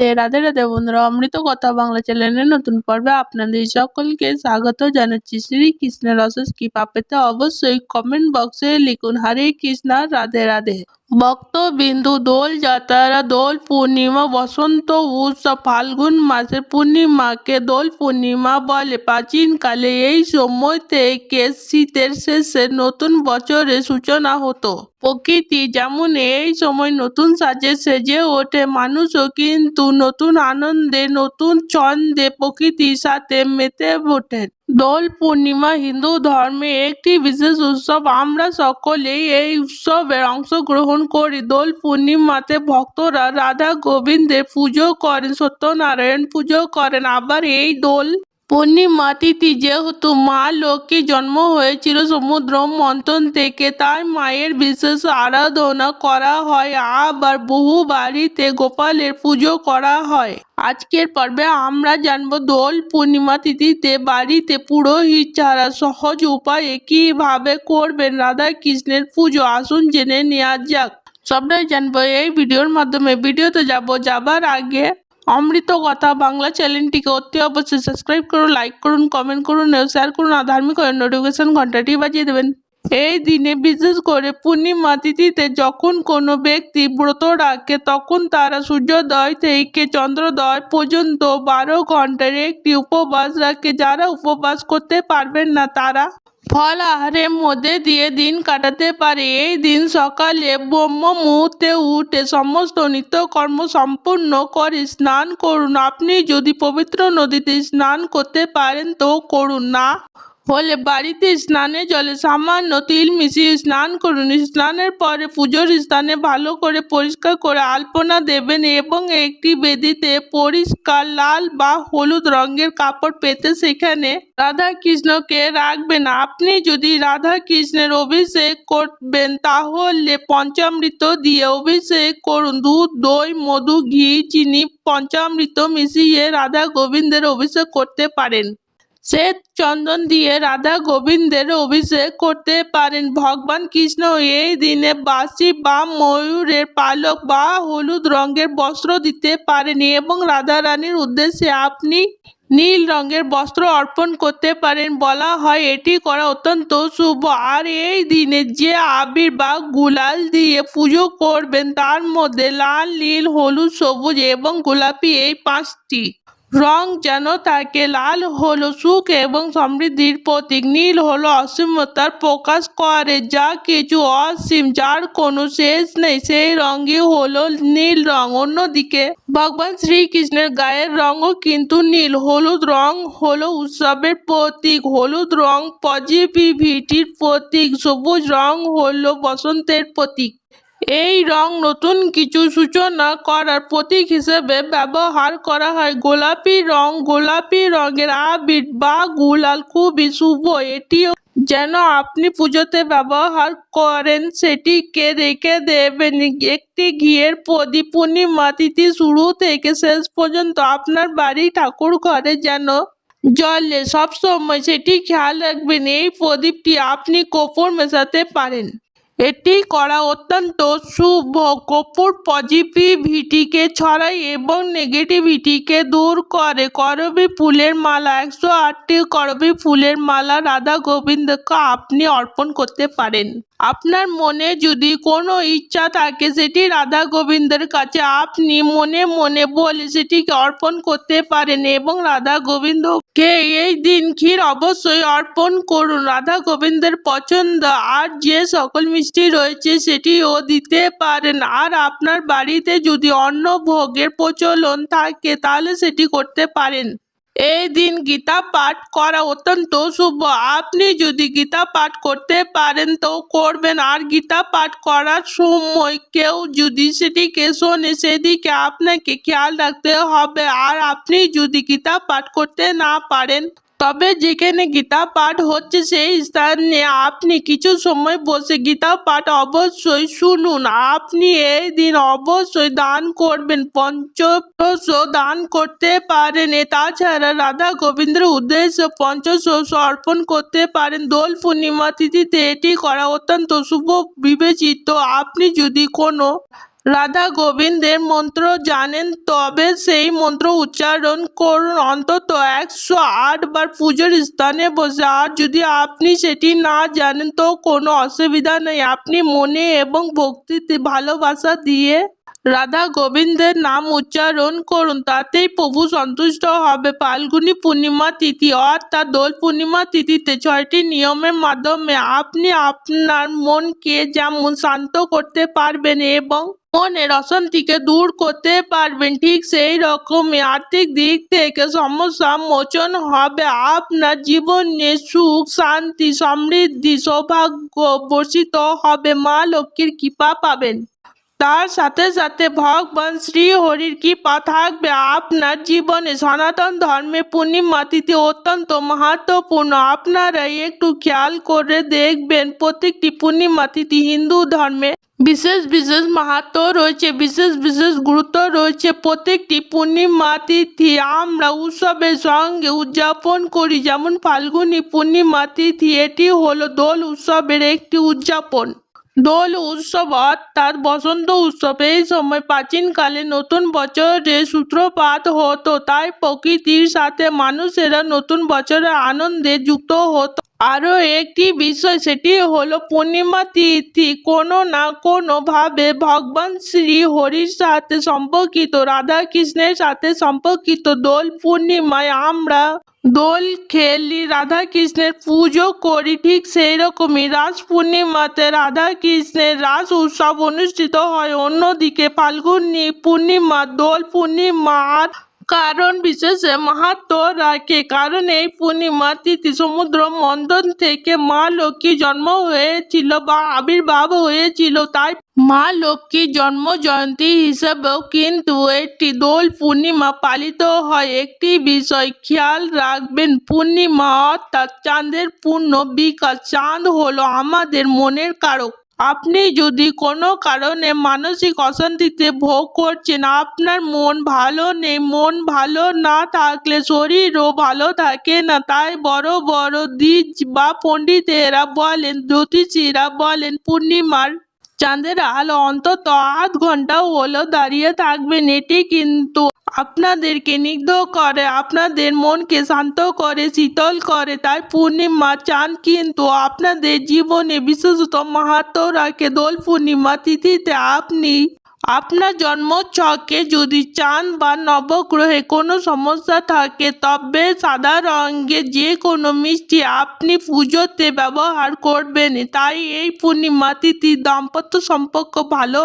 রাধে রাধে বন্ধুরা, অমৃত কথা বাংলা চ্যানেলের নতুন পর্বে আপনাদের সকলকে স্বাগত জানাচ্ছি। শ্রীকৃষ্ণের অশেষ কৃপা পেতে অবশ্যই কমেন্ট বক্সে লিখুন, হরে কৃষ্ণ, রাধে রাধে। ভক্তবিন্দু, দোল যাত্রা দোল পূর্ণিমা, বসন্ত উৎসব, ফাল্গুন মাসের পূর্ণিমাকে দোল পূর্ণিমা বলে। প্রাচীনকালে এই সময় থেকে শীতের শেষে নতুন বছরের সূচনা হতো। প্রকৃতি যেমন এই সময় নতুন সাজে সেজে ওঠে, মানুষও কিন্তু নতুন আনন্দে, নতুন চন্দে প্রকৃতির সাথে মেতে ওঠেন। দোল পূর্ণিমা হিন্দু ধর্মে একটি বিশেষ উৎসব। আমরা সকলেই এই উৎসবে অংশগ্রহণ করি। দোল পূর্ণিমাতে ভক্তরা রাধা গোবিন্দের পুজো করেন, সত্যনারায়ণ পুজো করেন। আবার এই দোল পূর্ণিমা তিথি যেহেতু মা লক্ষ্মী জন্ম হয়েছিল, সমুদ্র মন্থন থেকে তাই মায়ের বিশেষ আরাধনা করা হয়। আবার বহু বাড়িতে গোপালের পুজো করা হয়। আজকের পর্বে আমরা জানব দোল পূর্ণিমা তিথিতে বাড়িতে পুরোহিত ছাড়া সহজ উপায়ে কীভাবে করবেন রাধা কৃষ্ণের পুজো। আসুন জেনে নেওয়া যাক। সবটাই জানব এই ভিডিওর মাধ্যমে। ভিডিওতে যাব যাবার আগে অমৃত কথা বাংলা চ্যানেলটিকে অতি অবশ্যই সাবস্ক্রাইব করুন লাইক করুন কমেন্ট করুন এবং শেয়ার করুন, আর ধার্মিক নোটিফিকেশন ঘন্টাটি বাজিয়ে দেবেন। এই দিনে বিশেষ করে পূর্ণিমা তিথিতে যখন কোনো ব্যক্তি ব্রত রাখে, তখন তারা সূর্যোদয় থেকে চন্দ্রোদয় পর্যন্ত বারো ঘণ্টার একটি উপবাস রাখে। যারা উপবাস করতে পারবেন না তারা ফল আহারের মধ্যে দিয়ে দিন কাটাতে পারে। এই দিন সকালে ব্রহ্ম মুহূর্তে উঠে সমস্ত নিত্যকর্ম সম্পূর্ণ করে স্নান করুন। আপনি যদি পবিত্র নদীতে স্নান করতে পারেন তো করুন না। হলে বাড়িতে স্নানের জলে সামান্য তিল মিশিয়ে স্নান করুন। স্নানের পরে পুজোর স্থানে ভালো করে পরিষ্কার করে আলপনা দেবেন এবং একটি বেদিতে পরিষ্কার লাল বা হলুদ রঙের কাপড় পেতে সেখানে রাধা কৃষ্ণকে রাখবেন। আপনি যদি রাধা কৃষ্ণের অভিষেক করবেন তাহলে পঞ্চামৃত দিয়ে অভিষেক করুন। দুধ, দই, মধু, ঘি, চিনি পঞ্চামৃত মিশিয়ে রাধা গোবিন্দের অভিষেক করতে পারেন। শ্বেত চন্দন দিয়ে রাধা গোবিন্দের অভিষেক করতে পারেন। ভগবান কৃষ্ণ এই দিনে বাসি বা ময়ূরের পালক বা হলুদ রঙের বস্ত্র দিতে পারেন এবং রাধা রানীর উদ্দেশ্যে আপনি নীল রঙের বস্ত্র অর্পণ করতে পারেন। বলা হয়, এটি করা অত্যন্ত শুভ। আর এই দিনে যে আবির বা গুলাল দিয়ে পুজো করবেন, তার মধ্যে লাল, নীল, হলুদ, সবুজ এবং গোলাপি এই পাঁচটি। রং যেন থাকে লাল হলো, সুখ এবং সমৃদ্ধির প্রতীক। নীল হলো অসীমতার প্রকাশ করে, যা কিছু অসীম, যার কোনো শেষ নেই। সেই রঙই হলো নীল রং। অন্যদিকে ভগবান শ্রীকৃষ্ণের গায়ের রঙও কিন্তু নীল। হলুদ রং হলো উৎসবের প্রতীক। হলুদ রং পজিটিভিটির প্রতীক। সবুজ রং হলো বসন্তের প্রতীক। এই রং নতুন কিছু সূচনা করার প্রতীক হিসেবে ব্যবহার করা হয়। গোলাপি রং, গোলাপি রঙের আবির বা গুলাল খুবই শুভ। এটিও যেন আপনি পুজোতে ব্যবহার করেন, সেটিকে রেখে দেবেন। একটি ঘিয়ের প্রদীপ পূর্ণিমা, তিথি শুরু থেকে শেষ পর্যন্ত আপনার বাড়ি ঠাকুর ঘরে যেন জলে সবসময় সেটি খেয়াল রাখবেন। এই প্রদীপটি আপনি কপুর মেশাতে পারেন। এটি করা অত্যন্ত শুভ। কপুর পজিটিভিটিকে ছড়ায় এবং নেগেটিভিটিকে দূর করে। করবি ফুলের মালা, একশো আটটি করবি ফুলের মালা, রাধা গোবিন্দকে আপনি অর্পণ করতে পারেন। আপনার মনে যদি কোনো ইচ্ছা থাকে, সেটি রাধা গোবিন্দের কাছে আপনি মনে মনে বলে সেটিকে অর্পণ করতে পারেন এবং রাধা গোবিন্দকে এই দিন ক্ষীর অবশ্যই অর্পণ করুন। রাধা গোবিন্দের পছন্দ আর যে সকল মিষ্টি রয়েছে, সেটিও দিতে পারেন। আর আপনার বাড়িতে যদি অন্ন ভোগের প্রচলন থাকে, তাহলে সেটি করতে পারেন। এই দিন গীতা পাঠ করা অত্যন্ত শুভ। আপনি যদি গীতা পাঠ করতে পারেন তো করবেন। আর গীতা পাঠ করার সময় কেউ যদি সেটিকে শোনে, সেদিকে আপনাকে খেয়াল রাখতে হবে। আর আপনি যদি গীতা পাঠ করতে না পারেন তবে যেখানে গীতা পাঠ হচ্ছে, সেই স্থানে আপনি কিছু সময় বসে গীতা পাঠ অবশ্যই শুনুন। আপনি এই দিন অবশ্যই দান করবেন পঞ্চশস্য দান করতে পারেন। তাছাড়া রাধা গোবিন্দের উদ্দেশ্যে পঞ্চশস্য অর্পণ করতে পারেন। দোল পূর্ণিমা তিথিতে এটি করা অত্যন্ত শুভ বিবেচিত। আপনি যদি কোনো রাধা গোবিন্দের মন্ত্র জানেন, তবে সেই মন্ত্র উচ্চারণ করুন। অন্তত একশো আট বার পুজোর স্থানে বসে। আর যদি আপনি সেটি না জানেন, তো কোনো অসুবিধা নেই। আপনি মনে এবং ভক্তিতে ভালোবাসা দিয়ে রাধা গোবিন্দের নাম উচ্চারণ করুন। তাতেই প্রভু সন্তুষ্ট হবে। ফাল্গুনী পূর্ণিমা তিথি, অর্থাৎ দোল পূর্ণিমা তিথিতে ছয়টি নিয়মের মাধ্যমে আপনি আপনার মনকে যেমন শান্ত করতে পারবেন এবং মনের অশান্তিকে দূর করতে পারবেন। ঠিক সেই রকমই আর্থিক দিক থেকে সমস্যা মোচন হবে। আপনার জীবনে সুখ, শান্তি, সমৃদ্ধি, সৌভাগ্য বর্ষিত হবে। মা লক্ষ্মীর কৃপা পাবেন। তার সাথে সাথে ভগবান শ্রী হরির কৃপা থাকবে। আপনার জীবনে সনাতন ধর্মে পূর্ণিমা তিথি অত্যন্ত মাহাত্মপূর্ণ। আপনারা একটু খেয়াল করে দেখবেন, প্রত্যেকটি পূর্ণিমা তিথি হিন্দু ধর্মে বিশেষ বিশেষ মাহাত্ম রয়েছে, বিশেষ বিশেষ গুরুত্ব রয়েছে। প্রত্যেকটি পূর্ণিমা তিথি আমরা উৎসবের সঙ্গে উদযাপন করি। যেমন ফাল্গুনী পূর্ণিমা তিথি এটি হলো দোল উৎসবের একটি উদযাপন। দোল উৎসব অর্থাৎ বসন্ত উৎসব। এই সময় প্রাচীনকালে নতুন বছরের সূত্রপাত হতো, তাই প্রকৃতির সাথে মানুষেরা নতুন বছরের আনন্দে যুক্ত হতো। আরও একটি বিষয়, সেটি হলো পূর্ণিমা তিথি। কোনো না কোনো ভাবে ভগবান শ্রী হরির সাথে সম্পর্কিত রাধা কৃষ্ণের সাথে সম্পর্কিত দোল পূর্ণিমায় আমরা দোল খেলি রাধা কৃষ্ণের পুজো করি ঠিক সেই রকমই রাস পূর্ণিমাতে রাধা কৃষ্ণের রাস উৎসব অনুষ্ঠিত হয়, অন্যদিকে ফাল্গুনী পূর্ণিমা, দোল পূর্ণিমার কারণ বিশেষে মাহাত্ম রাখে কারণ এই পূর্ণিমা তিথি সমুদ্র মন্থন থেকে মা লক্ষ্মী জন্ম হয়েছিল বা আবির্ভাব হয়েছিল। তাই মা লক্ষ্মীর জন্ম জয়ন্তী হিসেবেও কিন্তু একটি দোল পূর্ণিমা পালিত হয়। একটি বিষয় খেয়াল রাখবেন, পূর্ণিমা অর্থাৎ চাঁদের পূর্ণ বিকাশ। চাঁদ হলো আমাদের মনের কারক। আপনি যদি কোনো কারণে মানসিক অশান্তিতে ভোগ করছেন, আপনার মন ভালো নেই, মন ভালো না থাকলে শরীরও ভালো থাকে না। তাই বড় বড় দ্বিজ বা পণ্ডিতেরা বলেন, জ্যোতিষীরা বলেন, পূর্ণিমার চাঁদের আলো অন্তত আধ ঘণ্টা হলো দাঁড়িয়ে থাকবেন এটি কিন্তু আপনাদেরকে নিগ্ধ করে, আপনাদের মনকে শান্ত করে, শীতল করে। তাই পূর্ণিমা চাঁদ কিন্তু আপনাদের জীবনে বিশেষত মাহাত্ম রাখে দোল পূর্ণিমা তিথিতে। আপনি আপনার জন্মছকে যদি চাঁদ বা নবগ্রহে কোনো সমস্যা থাকে, তবে সাদা রঙের যে কোনো মিষ্টি আপনি পুজোতে ব্যবহার করবেন। তাই এই পূর্ণিমা তিথি দাম্পত্য সম্পর্ক ভালো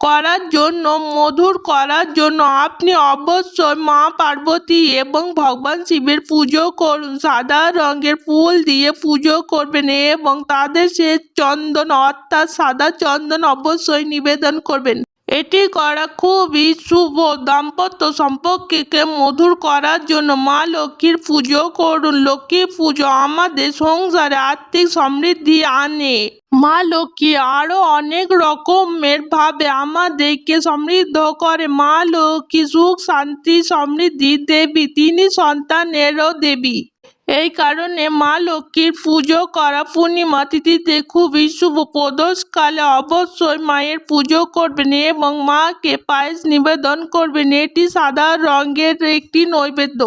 করার জন্য, মধুর করার জন্য আপনি অবশ্যই মা পার্বতী এবং ভগবান শিবের পুজো করুন। সাদা রঙের ফুল দিয়ে পুজো করবেন এবং তাদের সে চন্দন অর্থাৎ সাদা চন্দন অবশ্যই নিবেদন করবেন। এটি করা খুবই শুভ। দাম্পত্য সম্পর্ককে মধুর করার জন্য মা লক্ষ্মীর পুজো করুন। লক্ষ্মী পুজো আমাদের সংসারে আর্থিক সমৃদ্ধি আনে। মা লক্ষ্মী আরও অনেক রকমের ভাবে আমাদেরকে সমৃদ্ধ করে। মা লক্ষ্মী সুখ, শান্তি, সমৃদ্ধি দেবী, তিনি সন্তানেরও দেবী। এই কারণে মা লক্ষ্মীর পুজো করা পূর্ণিমা তিথিতে খুবই শুভ। প্রদোষকালে অবশ্যই মায়ের পুজো করবেন এবং মাকে পায়েস নিবেদন করবেন। এটি সাদা রঙের একটি নৈবেদ্য।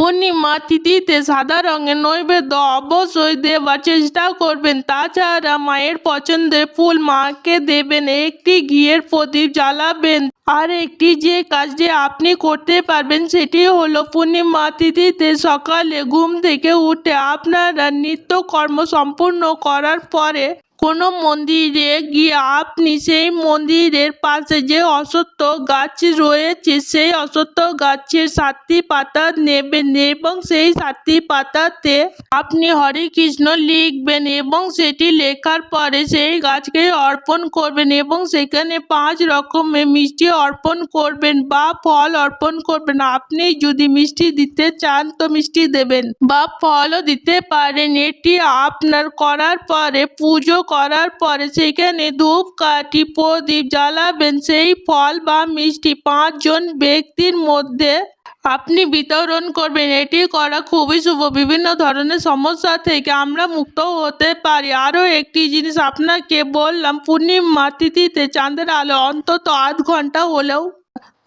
পূর্ণিমা তিথিতে সাদা রঙের নৈবেদ্য অবশ্যই দেওয়ার চেষ্টা করবেন। তাছাড়া মায়ের পছন্দের ফুল মাকে দেবেন, একটি ঘিয়ের প্রদীপ জ্বালাবেন। আর একটি যে কাজটি আপনি করতে পারবেন সেটি হলো পূর্ণিমা তিথিতে সকালে ঘুম থেকে উঠে আপনারা নিত্যকর্ম সম্পূর্ণ করার পরে কোনো মন্দিরে গিয়ে আপনি সেই মন্দিরের পাশে যে অশ্বত্থ গাছ রয়েছে, সেই অশ্বত্থ গাছের সাতটি পাতা নেবেন এবং সেই সাতটি পাতাতে আপনি হরে কৃষ্ণ লিখবেন এবং সেটি লেখার পরে সেই গাছকে অর্পণ করবেন এবং সেখানে পাঁচ রকমের মিষ্টি অর্পণ করবেন বা ফল অর্পণ করবেন। আপনি যদি মিষ্টি দিতে চান তো মিষ্টি দেবেন বা ফলও দিতে পারেন। এটি আপনার করার পরে পুজো করার পরে সেখানে ধূপ, কাঠি, প্রদীপ জ্বালাবেন। সেই ফল বা মিষ্টি পাঁচজন ব্যক্তির মধ্যে আপনি বিতরণ করবেন। এটি করা খুবই শুভ। বিভিন্ন ধরনের সমস্যা থেকে আমরা মুক্ত হতে পারি। আরও একটি জিনিস আপনাকে বললাম পূর্ণিমা তিথিতে চাঁদের আলো অন্তত আধ ঘণ্টা হলেও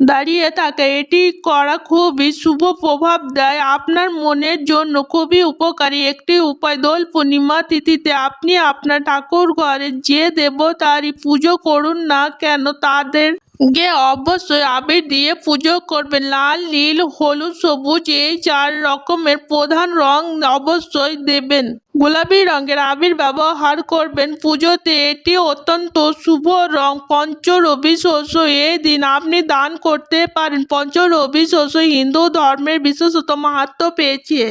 দাঁড়িয়ে থাকে। এটি করা খুবই শুভ প্রভাব দেয় আপনার মনের জন্য। খুবই উপকারী একটি উপায়। দোল পূর্ণিমা তিথিতে আপনি আপনার ঠাকুর ঘরে যে দেবতারই পুজো করুন না কেন, তাদের গে, অবশ্যই। আবির দিয়ে পুজো করবেন লাল, নীল, হলুদ, সবুজ, এই চার রকমের প্রধান রং অবশ্যই দেবেন। গোলাপি রঙের আবির ব্যবহার করবেন পুজোতে। এটি অত্যন্ত শুভ রং। পঞ্চরবি শস্য এই দিন আপনি দান করতে পারেন। পঞ্চরবি শস্য হিন্দু ধর্মের বিশেষত মাহাত্ম পেয়েছে।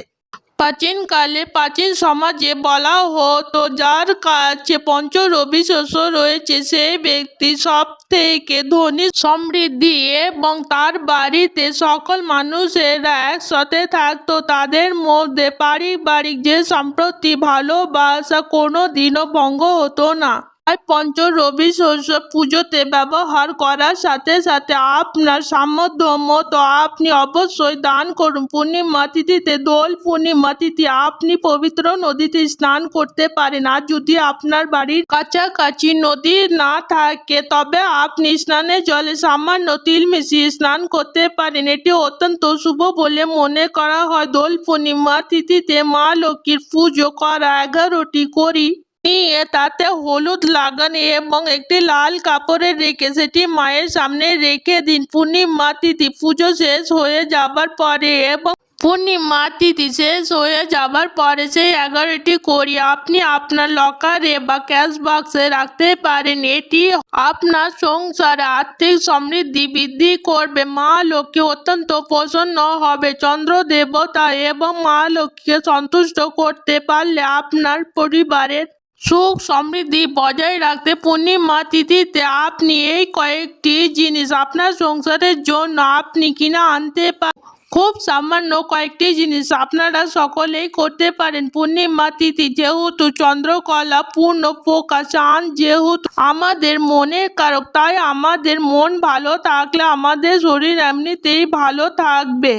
প্রাচীনকালে প্রাচীন সমাজে বলা হতো, যার কাছে পঞ্চরবি শস্য রয়েছে, সেই ব্যক্তি সব থেকে ধনী, সমৃদ্ধি এবং তার বাড়িতে সকল মানুষেরা একসাথে থাকতো। তাদের মধ্যে পারিবারিক যে সম্প্রতি, ভালোবাসা কোনো দিনও ভঙ্গ হতো না। পঞ্চ রবি শস্য পুজোতে ব্যবহার করার সাথে সাথে আপনার সামর্থ্য মতো আপনি অবশ্যই দান করুন। পূর্ণিমা তিথিতে দোল পূর্ণিমা তিথি আপনি পবিত্র নদীতে স্নান করতে পারেন। আর যদি আপনার বাড়ির কাছাকাছি নদী না থাকে, তবে আপনি স্নানের জলে সামান্য তিল মিশিয়ে স্নান করতে পারেন। এটি অত্যন্ত শুভ বলে মনে করা হয়। দোল পূর্ণিমা তিথিতে মা লক্ষ্মীর পুজো করা এগারোটি করি নিয়ে তাতে হলুদ লাগান এবং একটি লাল কাপড়ে রেখে সেটি মায়ের সামনে রেখে দিন। পূর্ণিমা তিথি, পুজো শেষ হয়ে যাবার পরে এবং পূর্ণিমা তিথি শেষ হয়ে যাবার পরে সেই এগারোটি করি আপনি আপনার লকারে বা ক্যাশ বাক্সে রাখতে পারেন। এটি আপনার সংসার, আর্থিক সমৃদ্ধি বৃদ্ধি করবে। মা লক্ষ্মী অত্যন্ত প্রসন্ন হবে। চন্দ্র দেবতা এবং মা লক্ষ্মীকে সন্তুষ্ট করতে পারলে আপনার পরিবারের সুখ সমৃদ্ধি বজায় রাখতে পূর্ণিমা তিথিতে আপনি এই কয়েকটি জিনিস আপনার সংসারের জন্য আপনি কিনা আনতে পারেন খুব সামান্য কয়েকটি জিনিস আপনারা সকলেই করতে পারেন। পূর্ণিমা তিথি যেহেতু চন্দ্রকলা পূর্ণ প্রকাশ চাঁদ যেহেতু আমাদের মনের কারক, তাই আমাদের মন ভালো থাকলে আমাদের শরীর এমনিতেই ভালো থাকবে।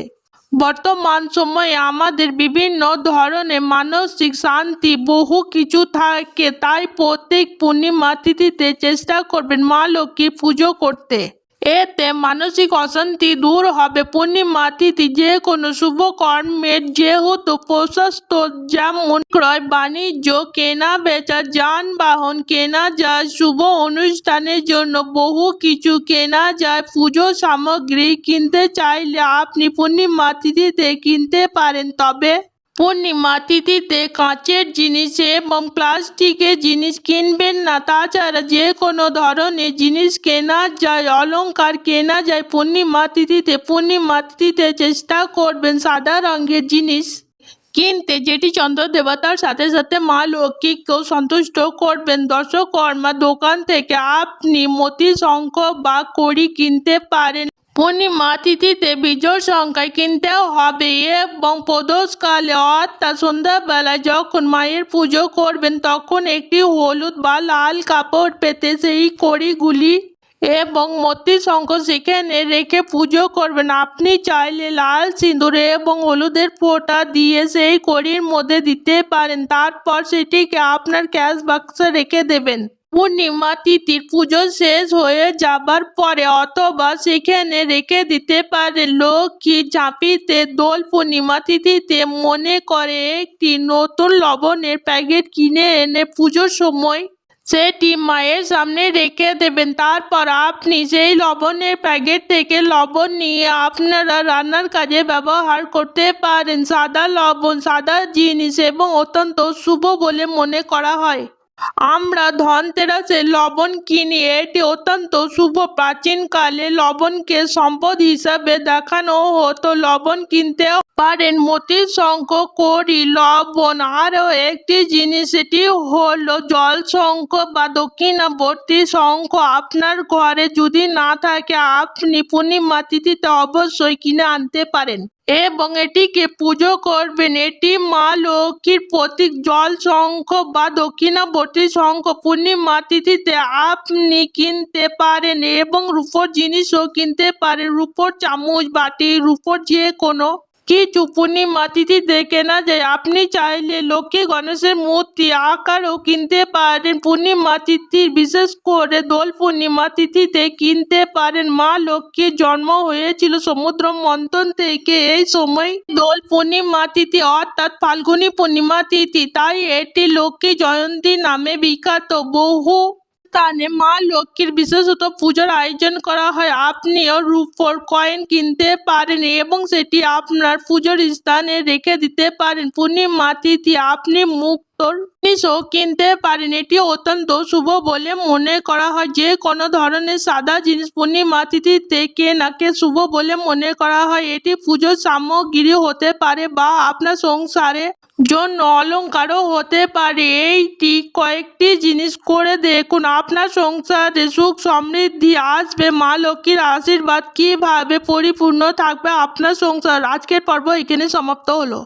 বর্তমান সময়ে আমাদের বিভিন্ন ধরনের মানসিক শান্তি বহু কিছু থাকে। তাই প্রত্যেক পূর্ণিমা তিথিতে চেষ্টা করবেন মা লক্ষ্মীর পুজো করতে। এতে মানসিক অশান্তি দূর হবে। পূর্ণিমা তিথি যে কোনো শুভ কর্মের যেহেতু প্রশস্ত, যেমন ক্রয়, বাণিজ্য, কেনা বেচা, যানবাহন, কেনা যায়, শুভ অনুষ্ঠানের জন্য বহু কিছু কেনা যায়, পুজো সামগ্রী কিনতে চাইলে আপনি পূর্ণিমা তিথিতে কিনতে পারেন। তবে পূর্ণিমা তিথিতে কাঁচের জিনিস এবং প্লাস্টিকের জিনিস কিনবেন না। তাছাড়া যে কোনো ধরনের জিনিস কেনা যায়, অলংকার কেনা যায় পূর্ণিমা তিথিতে পূর্ণিমা তিথিতে চেষ্টা করবেন সাদা রঙের জিনিস কিনতে, যেটি চন্দ্র দেবতার সাথে সাথে মা লক্ষ্মীকেও সন্তুষ্ট করবেন। দর্শকর্মা দোকান থেকে আপনি মতি শঙ্খ বা কড়ি কিনতে পারেন। পূর্ণিমা তিথিতে বিজোড় সংখ্যায় কিনতে হবে এবং প্রদোষকালে অর্থাৎ সন্ধ্যাবেলায় যখন মায়ের পুজো করবেন তখন একটি হলুদ বা লাল কাপড় পেতে সেই কড়িগুলি এবং মতি শঙ্খ সেখানে রেখে পুজো করবেন আপনি চাইলে লাল সিঁদুর এবং হলুদের ফোঁটা দিয়ে সেই কড়ির মধ্যে দিতে পারেন তারপর সেটিকে আপনার ক্যাশ বাক্সে রেখে দেবেন পূর্ণিমা তিথির পুজো শেষ হয়ে যাবার পরে অথবা সেখানে রেখে দিতে পারে। লক্ষ্মী ঝাঁপিতে দোল পূর্ণিমা তিথিতে মনে করে একটি নতুন লবণের প্যাকেট কিনে এনে পুজোর সময় সেটি মায়ের সামনে রেখে দেবেন। তারপর আপনি সেই লবণের প্যাকেট থেকে লবণ নিয়ে আপনারা রান্নার কাজে ব্যবহার করতে পারেন। সাদা লবণ, সাদা জিনিস এবং অত্যন্ত শুভ বলে মনে করা হয়। আমরা ধনতেরাসে লবণ কিনি, এটি অত্যন্ত শুভ প্রাচীনকালে লবণকে সম্পদ হিসাবে দেখানো হতো। লবণ কিনতে পারেন। মতি শঙ্খ করি লবণ আরও একটি জিনিস সেটি হলো জল শঙ্খ বা দক্ষিণাবর্তী শঙ্খ আপনার ঘরে যদি না থাকে, আপনি পূর্ণিমা তিথিতে অবশ্যই কিনে আনতে পারেন এবং এটিকে পুজো করবেন। এটি মা লক্ষ্মীর প্রতীক। জল শঙ্খ বা দক্ষিণাবর্তী শঙ্খ পূর্ণিমা তিথিতে আপনি কিনতে পারেন এবং রূপোর জিনিসও কিনতে পারেন। রূপোর চামচ, বাটি, রূপোর যে কোনো কিছু পূর্ণিমা তিথিতে কেনা যায় আপনি চাইলে লক্ষ্মী গণেশের মূর্তি আকারও কিনতে পারেন। পূর্ণিমা তিথির বিশেষ করে দোল পূর্ণিমা তিথিতে কিনতে পারেন। মা লক্ষ্মীর জন্ম হয়েছিল সমুদ্র মন্থন থেকে এই সময়। দোল পূর্ণিমা তিথি অর্থাৎ ফাল্গুনী পূর্ণিমা তিথি তাই এটি লক্ষ্মী জয়ন্তী নামে বিখ্যাত। বহু স্থানে মা লক্ষ্মীর বিশেষত পুজোর আয়োজন করা হয়। আপনিও রূপোর কয়েন কিনতে পারেন এবং সেটি আপনার পুজোর স্থানে রেখে দিতে পারেন। পূর্ণিমা তিথি, আপনি মুক্তোর জিনিসও কিনতে পারেন। এটি অত্যন্ত শুভ বলে মনে করা হয়। যে কোনো ধরনের সাদা জিনিস পূর্ণিমা তিথিতে কেনাকে শুভ বলে মনে করা হয়। এটি পুজোর সামগ্রী হতে পারে বা আপনার সংসারে জন্য অলংকারও হতে পারে। এইটি কয়েকটি জিনিস করে দেখুন। আপনার সংসারে সুখ সমৃদ্ধি আসবে। মা লক্ষ্মীর আশীর্বাদ কীভাবে পরিপূর্ণ থাকবে আপনার সংসার? আজকের পর্ব এখানে সমাপ্ত হলো।